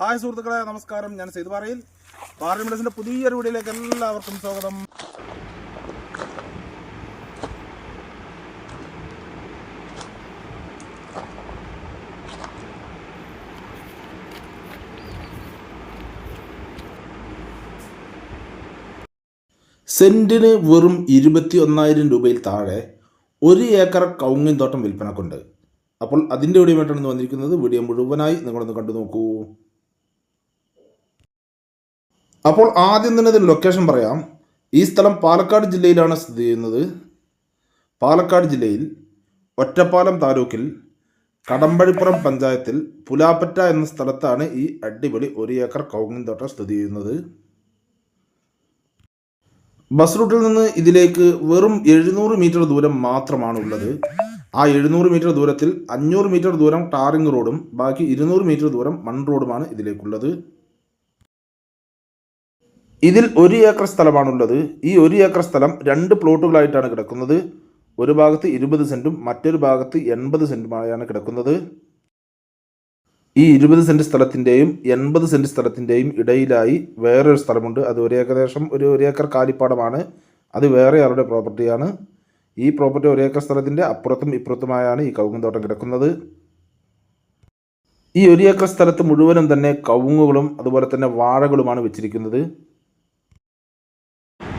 Hi സുഹൃത്തുക്കളെ നമസ്കാരം. ഞാൻ സെയ്ത് പാറയിൽ. പാർലമെന്റ്സിന്റെ പുതിയൊരു വീഡിയോയിലേക്ക് എല്ലാവർക്കും സ്വാഗതം. സെന്റിന് വെറും ഇരുപത്തി ഒന്നായിരം രൂപയിൽ താഴെ ഒരു ഏക്കർ കൗങ്ങിൻ തോട്ടം വിൽപ്പനക്കുണ്ട്. അപ്പോൾ അതിന്റെ വീഡിയോ വീഡിയോമായിട്ടാണ് വന്നിരിക്കുന്നത്. വീഡിയോ മുഴുവനായി നിങ്ങളൊന്ന് കണ്ടു നോക്കൂ. അപ്പോൾ ആദ്യം തന്നെ ഇതിന്റെ ലൊക്കേഷൻ പറയാം. ഈ സ്ഥലം പാലക്കാട് ജില്ലയിലാണ് സ്ഥിതി ചെയ്യുന്നത്. പാലക്കാട് ജില്ലയിൽ ഒറ്റപ്പാലം താലൂക്കിൽ കടമ്പഴിപ്പുറം പഞ്ചായത്തിൽ പുലാപ്പറ്റ എന്ന സ്ഥലത്താണ് ഈ അടിപൊളി ഒരു ഏക്കർ കൗങ്ങിൻ തോട്ടം സ്ഥിതി ചെയ്യുന്നത്. ബസ് റൂട്ടിൽ നിന്ന് ഇതിലേക്ക് വെറും എഴുന്നൂറ് മീറ്റർ ദൂരം മാത്രമാണ് ഉള്ളത്. ആ എഴുന്നൂറ് മീറ്റർ ദൂരത്തിൽ അഞ്ഞൂറ് മീറ്റർ ദൂരം ടാറിംഗ് റോഡും ബാക്കി ഇരുന്നൂറ് മീറ്റർ ദൂരം മൺ റോഡുമാണ് ഇതിലേക്കുള്ളത്. ഇതിൽ ഒരു ഏക്കർ സ്ഥലമാണുള്ളത്. ഈ ഒരു ഏക്കർ സ്ഥലം രണ്ട് പ്ലോട്ടുകളായിട്ടാണ് കിടക്കുന്നത്. ഒരു ഭാഗത്ത് ഇരുപത് സെന്റും മറ്റൊരു ഭാഗത്ത് എൺപത് സെന്റുമായാണ് കിടക്കുന്നത്. ഈ ഇരുപത് സെന്റ് സ്ഥലത്തിന്റെയും എൺപത് സെന്റ് സ്ഥലത്തിന്റെയും ഇടയിലായി വേറൊരു സ്ഥലമുണ്ട്. അത് ഒരു ഏകദേശം ഒരു ഒരു ഏക്കർ കാലിപ്പാടമാണ്. അത് വേറെ ആളുടെ പ്രോപ്പർട്ടിയാണ്? ഈ പ്രോപ്പർട്ടി ഒരു ഏക്കർ സ്ഥലത്തിന്റെ അപ്പുറത്തും ഇപ്പുറത്തുമായാണ് ഈ കവുങ്ങും കിടക്കുന്നത്. ഈ ഒരു ഏക്കർ സ്ഥലത്ത് മുഴുവനും തന്നെ കവുങ്ങുകളും അതുപോലെ തന്നെ വാഴകളുമാണ് വെച്ചിരിക്കുന്നത്.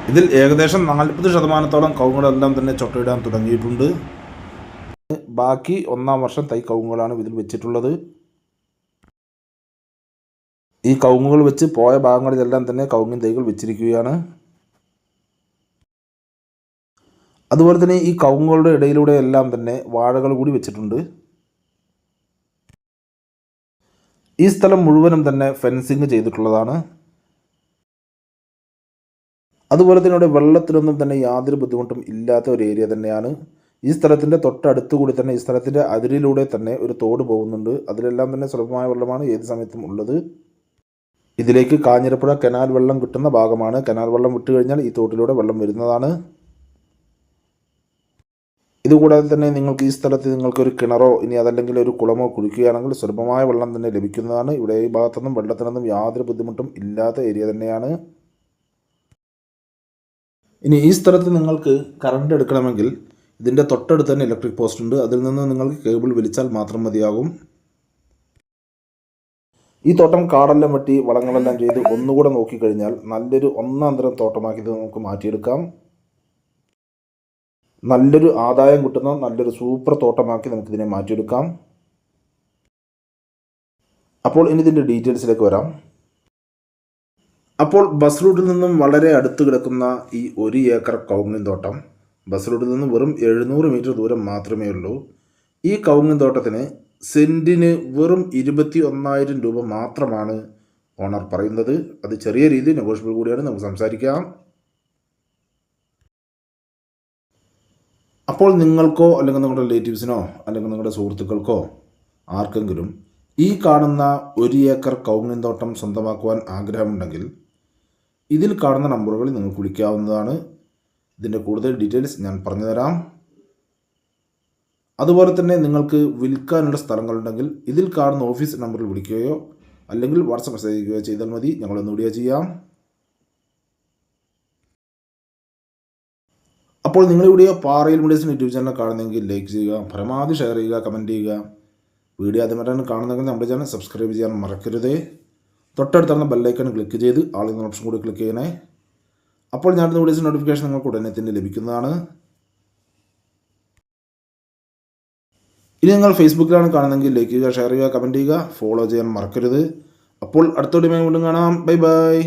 ഇതിൽ ഏകദേശം നാൽപ്പത് ശതമാനത്തോളം കവുങ്ങളെല്ലാം തന്നെ ചൊട്ടയിടാൻ തുടങ്ങിയിട്ടുണ്ട്. ബാക്കി ഒന്നാം വർഷം തൈ കവുങ്ങുകളാണ് ഇതിൽ വെച്ചിട്ടുള്ളത്. ഈ കവുങ്ങുകൾ വെച്ച് പോയ ഭാഗങ്ങളിലെല്ലാം തന്നെ കവുങ്ങിൻ തൈകൾ വെച്ചിരിക്കുകയാണ്. അതുപോലെ തന്നെ ഈ കവുങ്ങുകളുടെ ഇടയിലൂടെ എല്ലാം തന്നെ വാഴകൾ കൂടി വെച്ചിട്ടുണ്ട്. ഈ സ്ഥലം മുഴുവനും തന്നെ ഫെൻസിങ് ചെയ്തിട്ടുള്ളതാണ്. അതുപോലെ തന്നെ ഇവിടെ വെള്ളത്തിനൊന്നും തന്നെ യാതൊരു ബുദ്ധിമുട്ടും ഇല്ലാത്ത ഒരു ഏരിയ തന്നെയാണ്. ഈ സ്ഥലത്തിന്റെ തൊട്ടടുത്ത് കൂടി തന്നെ ഈ സ്ഥലത്തിന്റെ അതിരിലൂടെ തന്നെ ഒരു തോട് പോകുന്നുണ്ട്. അതിലെല്ലാം തന്നെ സുലഭമായ വെള്ളമാണ് ഏത് സമയത്തും ഉള്ളത്. ഇതിലേക്ക് കാഞ്ഞിരപ്പുഴ കനാൽ വെള്ളം കിട്ടുന്ന ഭാഗമാണ്. കനാൽ വെള്ളം വിട്ട് കഴിഞ്ഞാൽ ഈ തോട്ടിലൂടെ വെള്ളം വരുന്നതാണ്. ഇതുകൂടാതെ തന്നെ നിങ്ങൾക്ക് ഈ സ്ഥലത്ത് നിങ്ങൾക്ക് ഒരു കിണറോ ഇനി അതല്ലെങ്കിൽ ഒരു കുളമോ കുഴിക്കുകയാണെങ്കിൽ സുലഭമായ വെള്ളം തന്നെ ലഭിക്കുന്നതാണ്. ഇവിടെ ഈ ഭാഗത്തൊന്നും വെള്ളത്തിനൊന്നും യാതൊരു ബുദ്ധിമുട്ടും ഇല്ലാത്ത ഏരിയ തന്നെയാണ്. ഇനി ഈ സ്ഥലത്ത് നിങ്ങൾക്ക് കറണ്ട് എടുക്കണമെങ്കിൽ ഇതിന്റെ തൊട്ടടുത്ത് തന്നെ ഇലക്ട്രിക് പോസ്റ്റ് ഉണ്ട്. അതിൽ നിന്ന് നിങ്ങൾക്ക് കേബിൾ വലിച്ചാൽ മാത്രം മതിയാകും. ഈ തോട്ടം കാടെല്ലാം വെട്ടി വളങ്ങളെല്ലാം ചെയ്ത് ഒന്നുകൂടെ നോക്കിക്കഴിഞ്ഞാൽ നല്ലൊരു ഒന്നാം തരം തോട്ടമാക്കി നമുക്ക് മാറ്റിയെടുക്കാം. നല്ലൊരു ആദായം കിട്ടുന്ന നല്ലൊരു സൂപ്പർ തോട്ടമാക്കി നമുക്കിതിനെ മാറ്റിയെടുക്കാം. അപ്പോൾ ഇനി ഇതിന്റെ ഡീറ്റെയിൽസിലേക്ക് വരാം. അപ്പോൾ ബസ് റൂട്ടിൽ നിന്നും വളരെ അടുത്ത് കിടക്കുന്ന ഈ ഒരു ഏക്കർ കൗങ്ങിൻ തോട്ടം ബസ് റൂട്ടിൽ നിന്നും വെറും എഴുന്നൂറ് മീറ്റർ ദൂരം മാത്രമേ ഉള്ളൂ. ഈ കൗങ്ങിൻ തോട്ടത്തിന് സെന്റിന് വെറും ഇരുപത്തി ഒന്നായിരം രൂപ മാത്രമാണ് ഓണർ പറയുന്നത്. അത് ചെറിയ രീതിയിൽ നെഗോഷ്യബിൾ കൂടിയാണ്. നമുക്ക് സംസാരിക്കാം. അപ്പോൾ നിങ്ങൾക്കോ അല്ലെങ്കിൽ നിങ്ങളുടെ റിലേറ്റീവ്സിനോ അല്ലെങ്കിൽ നിങ്ങളുടെ സുഹൃത്തുക്കൾക്കോ ആർക്കെങ്കിലും ഈ കാണുന്ന ഒരു ഏക്കർ കൗങ്ങിൻ തോട്ടം സ്വന്തമാക്കുവാൻ ആഗ്രഹമുണ്ടെങ്കിൽ ഇതിൽ കാണുന്ന നമ്പറുകളിൽ നിങ്ങൾക്ക് വിളിക്കാവുന്നതാണ്. ഇതിന്റെ കൂടുതൽ ഡീറ്റെയിൽസ് ഞാൻ പറഞ്ഞു തരാം അതുപോലെ തന്നെ നിങ്ങൾക്ക് വിൽക്കാനുള്ള സ്ഥലങ്ങളുണ്ടെങ്കിൽ ഇതിൽ കാണുന്ന ഓഫീസ് നമ്പറിൽ വിളിക്കുകയോ അല്ലെങ്കിൽ വാട്സപ്പ് മെസ്സേജ് അയക്കുകയോ ചെയ്താൽ മതി. ഞങ്ങളൊന്ന് വീഡിയോ ചെയ്യാം. അപ്പോൾ നിങ്ങൾ വീഡിയോ പാറയിൽ മീഡിയസിന്റെ യൂട്യൂബ് ചാനൽ കാണുന്നെങ്കിൽ ലൈക്ക് ചെയ്യുക പരമാവധി ഷെയർ ചെയ്യുക കമന്റ് ചെയ്യുക. വീഡിയോ അതുമായിട്ടാണ് കാണുന്നതെങ്കിൽ നമ്മുടെ ചാനൽ സബ്സ്ക്രൈബ് ചെയ്യാൻ മറക്കരുതേ. തൊട്ടടുത്തുള്ള ബെല്ലൈക്കൺ ക്ലിക്ക് ചെയ്ത് ആൾ എന്ന ഓപ്ഷൻ കൂടി ക്ലിക്ക് ചെയ്യണേ. അപ്പോൾ ഞാൻ വീഡിയോസ് നോട്ടിഫിക്കേഷൻ നിങ്ങൾക്ക് ഉടനെ തന്നെ ലഭിക്കുന്നതാണ്. ഇനി നിങ്ങൾ ഫേസ്ബുക്കിലാണ് കാണുന്നതെങ്കിൽ ലൈക്ക് ചെയ്യുക ഷെയർ ചെയ്യുക കമന്റ് ചെയ്യുക ഫോളോ ചെയ്യാൻ മറക്കരുത്. അപ്പോൾ അടുത്ത വീണ്ടും കാണാം. Bye bye